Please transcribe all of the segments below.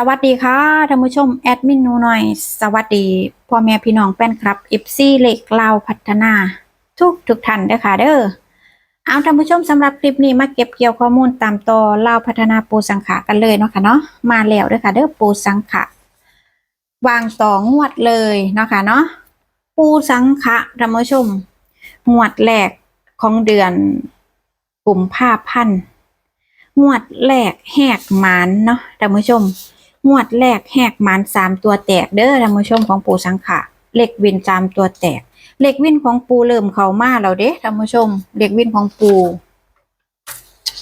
สวัสดีค่ะท่านผู้ชมแอดมินนูหน่อย สวัสดีพ่อแม่พี่น้องแฟนคลับ FC เล็กลาวพัฒนา ทุกทุกท่านเด้อค่ะเด้อเอาท่านผู้ชมสำหรับคลิปนี้มาเก็บเกี่ยวข้อมูลตามต่อลาวพัฒนาปูสังขะกันเลยเนาะค่ะเนาะมาแล้วเด้อค่ะเด้อปูสังขะวางต่องวดเลยเนาะค่ะเนาะปูสังขะท่านผู้ชมงวดแรกของเดือนกลุ่มภาพันธ์งวดแรกแหกหมานเนาะท่านผู้ชม งวดแรกแหกมานสามตัวแตกเด้อท่านผู้ชมของปูสังขะเลขวินสามตัวแตก เลขวินของปูเริ่มเข้ามาแล้วเด้ท่านผู้ชม เลขวินของปู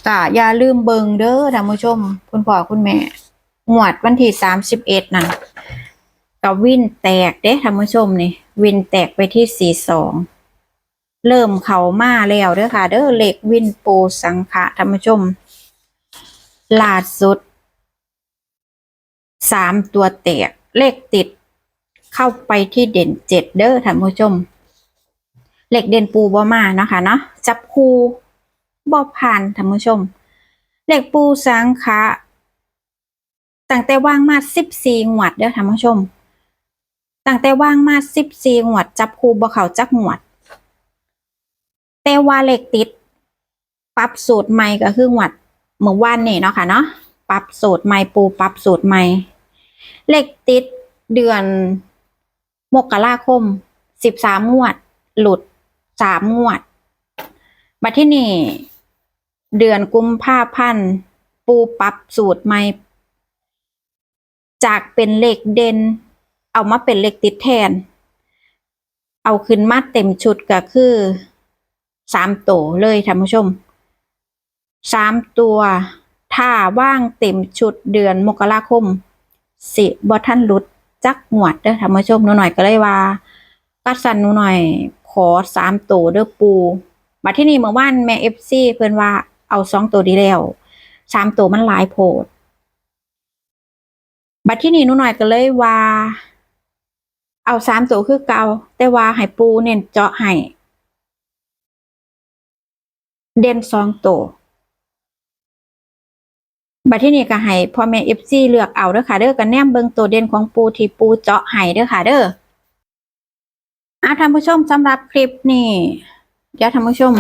กะอย่าลืมเบิงเด้อท่านผู้ชม คุณพ่อคุณแม่งวดวันที่สามสิบเอ็ดนั่นกับวินแตกเด้ท่านผู้ชมนี่วินแตกไปที่สี่สองเริ่มเข้ามาแล้วเด้อค่ะ เด้อเหลขวินปูสังขะท่านผู้ชมล่าสุด สามตัวแตกเลขติด เข้าไปที่เด่นเจ็ดเด้อท่านผู้ชมเลขเด่นปูบ่มานะคะเนาะจับคูบ่ผ่านท่านผู้ชมเลขปูสังคะตั้งแต่ว่างมาสิบสี่งวดเด้อท่านผู้ชมตั้งแต่ว่างมาสิบสี่งวด จับคูบ่เข่าจักงวด แต่ว่าเลขติดปรับสูตรใหม่ก็คืองวดเมื่อวานนี่เนาะค่ะเนาะ ปรับสูตรใหม่ปูปรับสูตรใหม่ เลขติดเดือนมกราคมสิบสามงวด หลุดสามงวดมาที่นี่ เดือนกุมภาพันธ์ปูปรับสูตรใหม่ จากเป็นเลขเด่น เอามาเป็นเลขติดแทน เอาขึ้นมาเต็มชุดก็คือสามโตวเลยท่านผู้ชมสามตัว ถ้าว่างเต็มชุดเดือนมกราคม สิบอท่านหลุดจักหวดเด้อท่านผู้ชมหนูหน่อยก็เลยว่ากัดสันหนูหน่อยขอสามตัวเด้อปูมาที่นี่เมื่อวานแม่เอฟซีเพิ่อนว่าเอาสองตัวดีแล้วสามตัวมันหลายโพดบัดที่นี่หนูหน่อยก็เลยว่า เอาสามตัวคือเกาแต่ว่าให้ปูเน้นเจาะให้เด่นสองตัว บัดที่นี่ก็ให้พ่อแม่เอฟซีเลือกเอาเด้อค่ะเด้อกันแนมเบิงตัวเด่นของปูที่ปูเจาะให้เด้อค่ะเด้ออะท่านผู้ชมสำหรับคลิปนี้เดี๋ยวท่านผู้ชม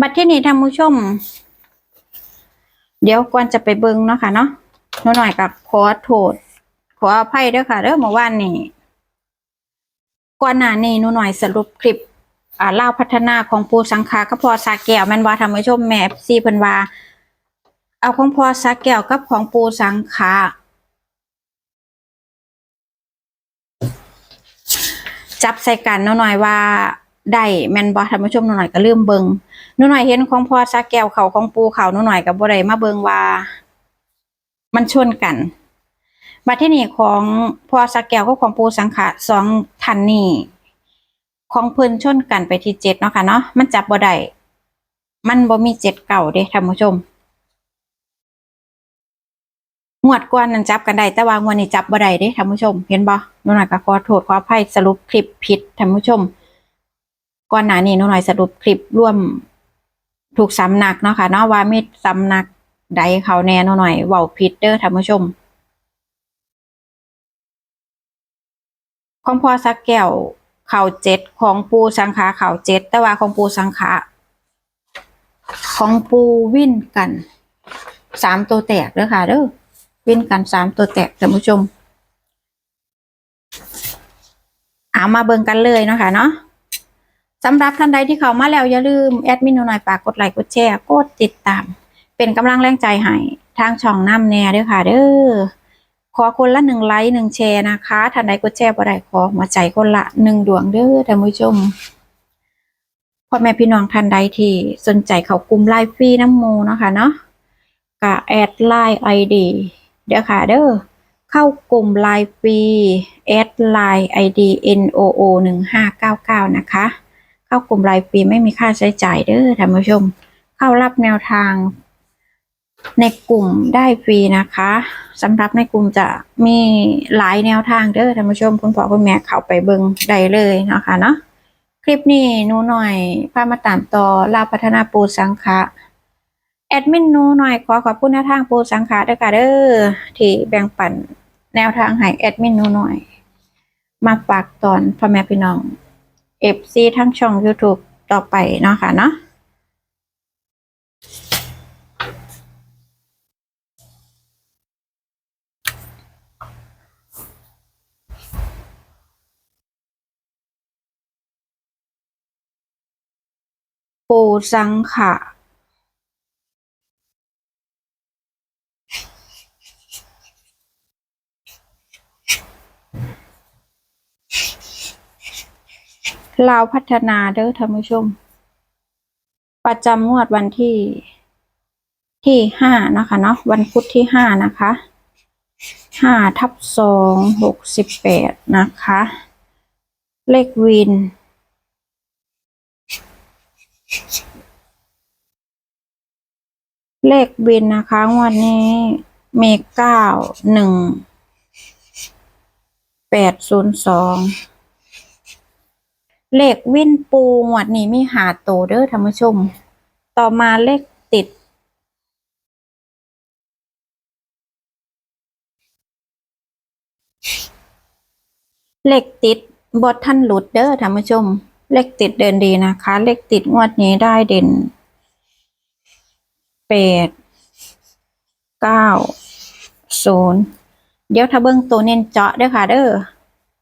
บัดที่นี่ท่านผู้ชม เดี๋ยวก่อนจะไปเบิงเนาะค่ะเนาะหนูหน่อยกับขอโทษขออภัยเด้อค่ะเด้อเมื่อวานนี้ก่อนหน้านี้หนูหน่อยสรุปคลิป อ่าเล่าพัฒนาของปูสังขารก็พอสาแก้วแม่นว่าทำให้ชมแม่ซีเพิ่นว่า เอาของพอสาแก้วกับของปูสังขาจับใส่กันหนูหน่อยว่าได้แมนบ่ท่านผู้ชมหนูหน่อยก็ลืมเบิงหนูหน่อยเห็นของพอสาแก้วเขาของปูเขาหนูหน่อยก็บ่ได้มาเบิงว่า มันชนกันบัดที่นี่ของพอสาแก้วกับของปูสังขาสองทันนี่ ของเพิ่นชนกันไปที่เจ็ดเนาะค่ะเนาะมันจับบ่ได้มันบ่มีเจ็ดเก่าเด้ท่านผู้ชมงวดก่อนนั้นจับกันได้แต่ว่างวดนี้จับบ่ได้เด้ท่านผู้ชม เห็นบ่หนูหน่อยก็ขอโทษขออภัยสรุปคลิปผิดท่านผู้ชม ก่อนหน้านี้หนูหน่อยสรุปคลิปร่วมถูกสำนักเนาะค่ะเนาะว่ามีสำนักใดเขาแน่หนูหน่อยเว้าผิดเด้อท่านผู้ชมของพ่อสักแก้ว เข่าเจ็ดของปูสังขาเข่าเจ็ดแต่ว่าของปูสังขาของปูวิ่นกันสามตัวแตกเด้อค่ะเด้อวิ่นกันสามตัวแตกท่านผู้ชมเอามาเบิ่งกันเลยเนาะค่ะเนาะสำหรับท่านใดที่เข้ามาแล้วอย่าลืมแอดมินหน่อยฝากกดไลค์กดแชร์กดติดตาม เป็นกำลังแรงใจให้ทางช่องน้ำแน่เด้อค่ะเด้อ อคนละหนึ่งไลค์หนึ่งแชร์นะคะท่านใดกดแชร์บ่ได้ขอหัวใจคนละหนึ่งดวงเด้อท่านผู้ชมพ่อแม่พี่น้องท่านใดที่สนใจเขากลุ่มไลฟ์ฟรีน้ำมูนะคะเนาะกะแอดไลน์ไอดีเดี๋ยวค่ะเด้อเข้ากลุ่มไลฟ์ฟรีแอดไลน์ไอดี n o o หนึ่งห้าเก้าเก้านะคะ เข้ากลุ่มไลฟ์ฟรีไม่มีค่าใช้จ่ายเด้อท่านผู้ชม เข้ารับแนวทาง ในกลุ่มได้ฟรีนะคะสำหรับในกลุ่มจะมีหลายแนวทางเด้อท่านผู้ชมคุณพ่อคุณแม่เข้าไปเบิ่งได้เลยนะคะเนาะคลิปนี้หนูหน่อยพามาตามต่อลาพัฒนาปูสังคะแอดมินหนูหน่อยขอขอบคุณแนวทางปูสังขาด้วยค่ะเด้อที่แบ่งปันแนวทางให้แอดมินหนูหน่อย มาฝากตอนพ่อแม่พี่น้องเอฟซีทั้งช่อง YouTube ต่อไปเนาะค่ะเนาะ ปูสังขะลาวพัฒนาเด้อท่านผู้ชม ประจำงวดวันที่ที่ห้านะคะเนาะวันพุธที่ห้านะคะห้าทับสองหกสิบแปดนะคะ เลขวิน เลขบินนะคะงวันนี้มีเก้าหนึ่งแปดศูนย์สองเลขวินปูงวดนี้มีหาโตเด้อท่านผู้ชม ต่อมาเลขติด เลขติดบทท่านหลุดเด้อท่านผู้ชม เลขติดเดินดีนะคะ เลขติดงวดนี้ได้เด่น แปดเก้าศูนย์เดี๋ยวถ้าเบิ้งตัวเน้นเจาะเด้อค่ะ เด้อ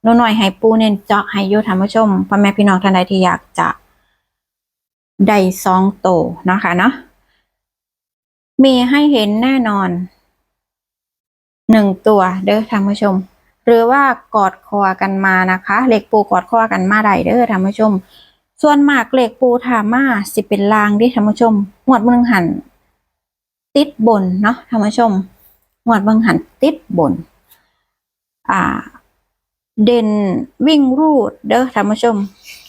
หนูหน่อยให้ปูเน้นเจาะให้อยุท่านผู้ชมพ่อแม่พี่น้องท่านใดที่อยากจะได้สองโตวนะคะเนาะมีให้เห็นแน่นอนหนึ่งตัวเด้อท่านผู้ชม หรือว่ากอดคอกันมานะคะเหล็กปูกอดคอกันมาได้เด้อท่านผู้ชม ส่วนมากเหล็กปูถามาสิเป็นลางดิท่านผู้ชมหมวดมืองหัน ติดบนเนาะท่านผู้ชมหมวดเมืองหันติดบน อ่า เด่นวิ่งรูดเด้อท่านผู้ชม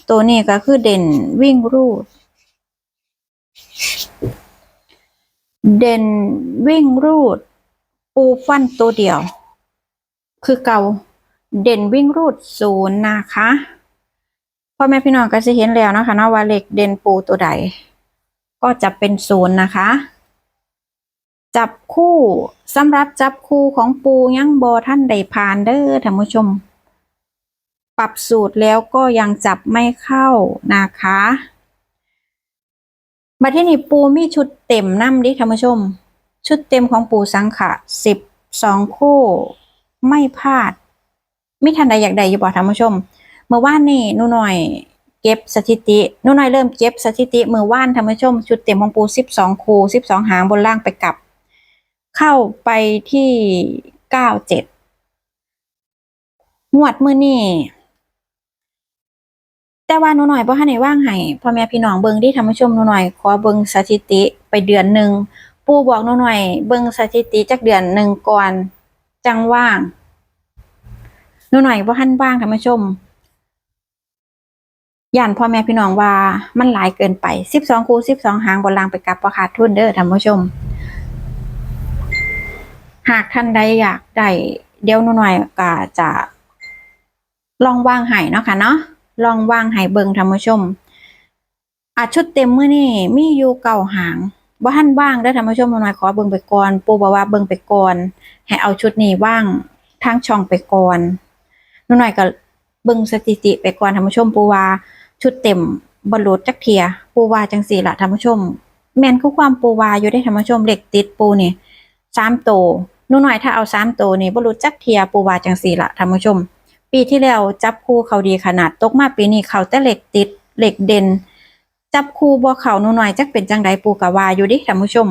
ตัวนี้ก็คือเด่นวิ่งรูด เด่นวิ่งรูด ปูฟันตัวเดียว คือเก่าเด่นวิ่งรูดศูนย์นะคะพ่อแม่พี่น้องก็จะเห็นแล้วนะคะเนาะว่าเลขเด่นปูตัวใด ก็จะเป็นศูนย์นะคะ จับคู่สำหรับจับคู่ของปูยังบอท่านได้ผ่านเด้อท่านผู้ชม ปรับสูตรแล้วก็ยังจับไม่เข้านะคะมาที่นี่ปูมีชุดเต็มน้ำดิท่านผู้ชม ชุดเต็มของปูสังขะสิบสองคู่ ไม่พลาดมิทันใดอยากใดอยู่บ่ท่านผู้ชม เมื่อวานนี่นูหน่อย เก็บสถิตินูหน่อยเริ่มเก็บสถิติเมื่อวานท่านผู้ชม ชุดเต็มของปูสิบสองคู่สิบสองหางบนล่างไปกลับ เข้าไปที่เก้าเจ็ดงวดมือนี่แต่ว่าหนูหน่อยบ่ทันได้ว่างให้พ่อแม่พี่น้องเบิงที่ท่านผู้ชมหนูหน่อยขอเบิงสถิติไปเดือนหนึ่งปู่บอกหนูหน่อย เบิงสถิติจากเดือนหนึ่งก่อนจังว่างหนูหน่อยบ่ทันว่างท่านผู้ชมย่านพ่อแม่พี่น้องว่ามันหลายเกินไป12คู่12หางบนลางไปกลับบ่ขาดทุนเด้อท่านผู้ชม หากท่านใดอยากได้เดี๋ยวหน่อยก็จะลองวางให้เนาะค่ะเนาะลองวางให้เบิงท่านผู้ชมอาชุดเต็มเมื้อนี้มีอยู่เก่าหางบ่ทันว่างเด้อท่านผู้ชมหน่อยขอเบิงไปก่อนปูบอกว่าเบิงไปก่อนให้เอาชุดนี้ว่างทางช่องไปก่อนหน่อยก็เบิงสถิติไปก่อนท่านผู้ชมปูว่าชุดเต็มบ่หลุดจักเทียปูว่าจังซี่ละท่านผู้ชม แมนคือความปูว่าอยู่ได้อท่านผู้ชมเหลขติดปูนี่สามโต นูหน่อยถ้าเอาสามโตวนี่บ่หลุจักเทียปูวาจังซี่ละท่านผู้ชม ปีที่แล้วจับคู่เขาดีขนาดตกมาปีนี้เขาแต่เหล็กติดเหล็กเด่น จับคู่บ่เขานูหน่อยจักเป็นจังใดปูกะวาอยู่ดิท่านผู้ชม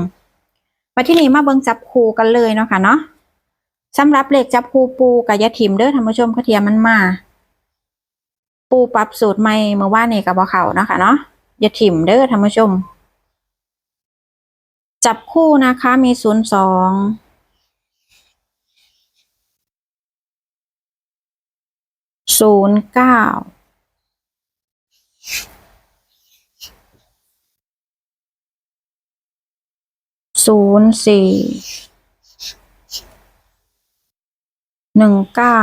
มาที่นี่มาเบิ่งจับคู่กันเลยเนาะค่ะเนาะสำหรับเหล็กจับคู่ปูกับยาถิ่มเด้อท่านผู้ชมเขาเทียมมันมา ปูปรับสูตรใหม่เมื่อวานนี้กับบ่เขาเนาะค่ะเนาะยาถิ่มเด้อท่านผู้ชม จับคู่นะคะมีศูนย์สอง ศูนย์เก้าศูนย์สี่หนึ่งเก้า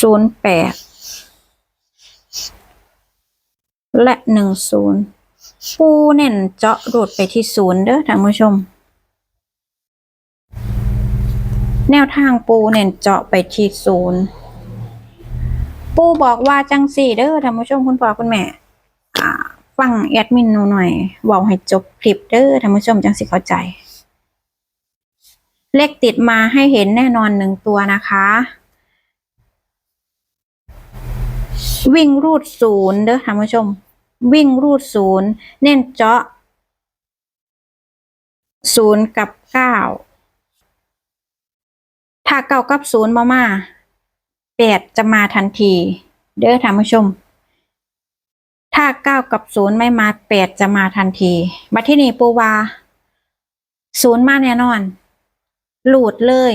ศูนย์แปดและหนึ่งศูนย์ปูเน่นเจาะรูดไปที่ศูนย์เด้อท่านผู้ชม แนวทางปูเน่นเจาะไปที่ศูนย์ปูบอกว่าจังสี่เด้อท่านผู้ชมคุณพ่อคุณแม่ฟังแอดมินหนูหน่อยเว้าให้จบคลิปเด้อท่านผู้ชมจังสิเข้าใจ เลขติดมาให้เห็นแน่นอนหนึ่งตัวนะคะ วิ่งรูดศูนย์เด้อท่านผู้ชม วิ่งรูดศูนย์เน้นเจาะศูนย์กับเก้า ถ้าเก้ากับศูนย์มามาแปดจะมาทันที เด้อท่านผู้ชม ถ้าเก้ากับศูนย์ไม่มาแปดจะมาทันทีมาที่นี่ปูวาศูนย์มาแน่นอน หลุดเลย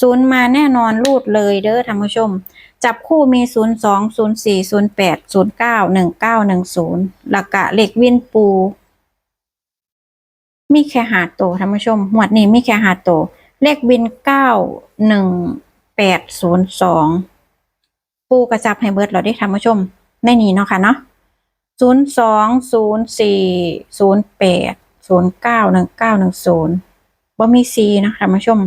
ศูนย์มาแน่นอนรูดเลยเด้อท่านผู้ชม จับคู่มีศูนย์สองศูนย์สี่ศูนย์แปดศูนย์เก้าหนึ่งเก้าหนึ่งศูนย์หลักกะเหลขวินปู มีแค่หาโตท่านผู้ชม หมวดนี้มีแค่หาโต เลขวินเก้าหนึ่งแปดศูนย์สองปูกระจับให้เบิร์ดเราได้ท่านผู้ชมในนี้เนาะค่ะเนาะศูนย์สองศูนย์สี่ศูนย์แปดศูนย์เก้าหนึ่งเก้าหนึ่งศูนย์ว่ามีซีนะท่านผู้ชม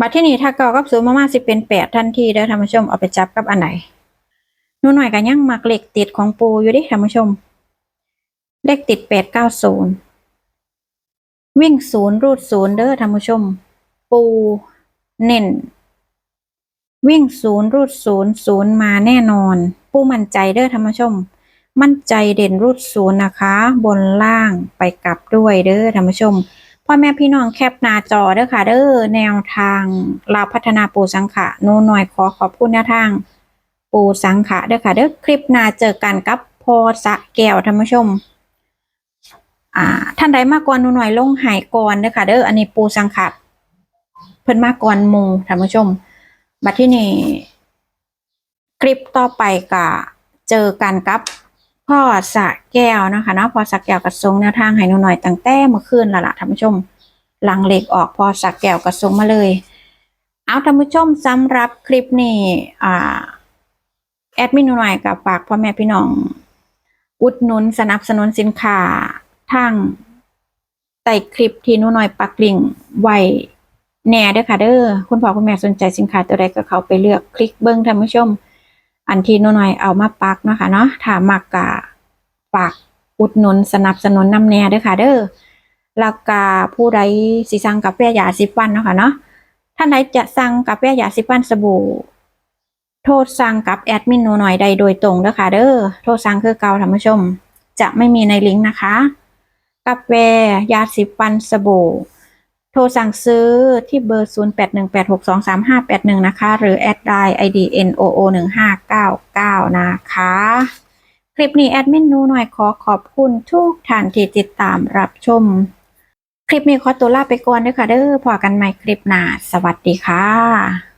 มาที่นี่ถ้าเก้ากับศูนย์มามาสิเป็นแปดทันทีเด้อท่านผู้ชมเอาไปจับกับอันไหนนูหน่อยกันยังมักเหลขติดของปูอยู่ดิท่านผู้ชมเลขติดแปดเก้าศูนย์ วิ่งศูนย์รูดศูนย์เด้อท่านผู้ชม ปูเน้นวิ่งศูนย์รูดศูนย์ศูนย์มาแน่นอน ปูมั่นใจเด้อท่านผู้ชม มั่นใจเด่นรูดศูนย์นะคะ บนล่างไปกลับด้วยเด้อท่านผู้ชมพ่อแม่พี่น้องแคปหน้าจอเด้อค่ะ เด้อแนวทางเราพัฒนาปูสังขะนูหน่อยขอขอบคุณแนวทาง ปูสังขะเด้อค่ะ เด้อคลิปหน้าเจอกันกับพอสะแก้วท่านผู้ชม อ่า ท่านใดมาก่อนหนูหน่อยลงหายก่อนเด้อค่ะ เด้ออันนี้ปูสังขะเพิ่นมาก่อนหมูท่านผู้ชม บัดที่นี่คลิปต่อไปก็เจอกันกับพ่อสะแก้วนะคะเนาะพ่อสะแก้วกระทรงแนวทางให้หนูหน่อยตั้งแต่เมื่อคืนละละท่านผู้ชมหลังเหล็กออกพ่อสะแก้วกระทรงมาเลย เอาท่านผู้ชมสำหรับคลิปนี้อ่าแอดมินหนูหน่อยกับฝากพ่อแม่พี่น้อง อุดหนุนสนับสนุนสินค้า ทางใต้คลิปที่นูหน่อยปักลิงไว้แน่เด้อค่ะเด้อคุณพ่อคุณแม่สนใจสินค้าตัวใดก็เขาไปเลือกคลิกเบิ้งท่านผู้ชม อันที่นูหน่อยเอามาปักเนาะค่ะเนาะถ้ามักกะฝากอุดหนุนสนับสนุนนำแน่เด้อค่ะเด้อแล้วก็ผู้ใดสิสั่งกาแฟยาสิบวันเนาะค่ะเนาะท่านใดจะสั่งกาแฟยาสิบวันสบู่โทษสั่งกับแอดมินหนูหน่อยใดโดยตรงเด้อค่ะเด้อโทษสั่งคือเก่าท่านผู้ชม จะไม่มีในลิงก์นะคะ กาแฟ ยาสีฟันสบู่ โทรสั่งซื้อที่เบอร์ 0818623581 นะคะ หรือแอดไลน์ ID NOO 1599 นะคะ คลิปนี้แอดมินนูหน่อยขอขอบคุณทุกท่านที่ติดตามรับชม คลิปนี้ขอตัวลาไปก่อนด้อค่ะเด้อพอกันใหม่คลิปหน้า สวัสดีค่ะ